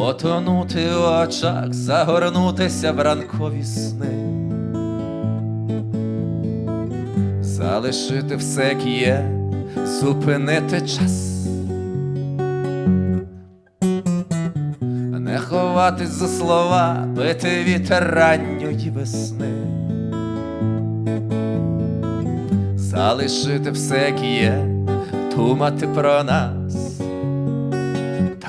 Потонути в очах, загорнутися в ранкові сни, залишити все, як є, зупинити час, не ховатись за слова, пити вітер ранньої весни, залишити все, як є, думати про нас.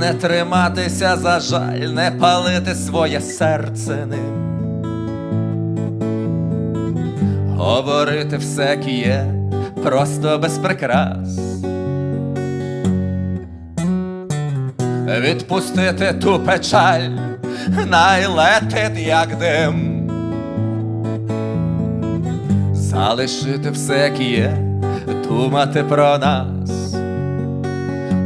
Не триматися за жаль, не палити своє серце ним. Говорити все, як є, просто без прикрас. Відпустити ту печаль, найлетить, як дим. Залишити все, як думати про нас.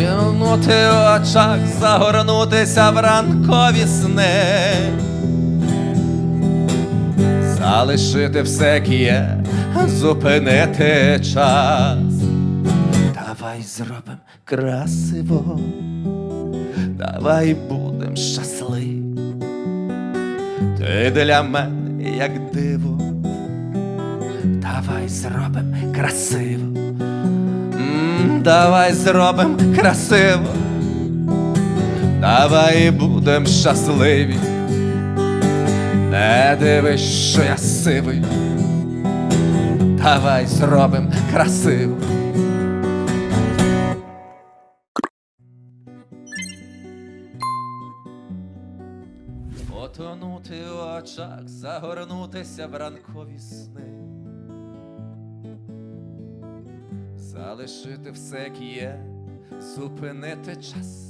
Вільнути в очах, загорнутися в ранкові сни, залишити все, як є, зупинити час. Давай зробим красиво, давай будем щасливі. Ти для мене як диво, давай зробим красиво. Давай зробим красиво, давай будем щасливі. Не дивись, що я сивий, давай зробим красиво. Потонути в очах, загорнутися в ранкові сни. Залишити все, як є, зупинити час.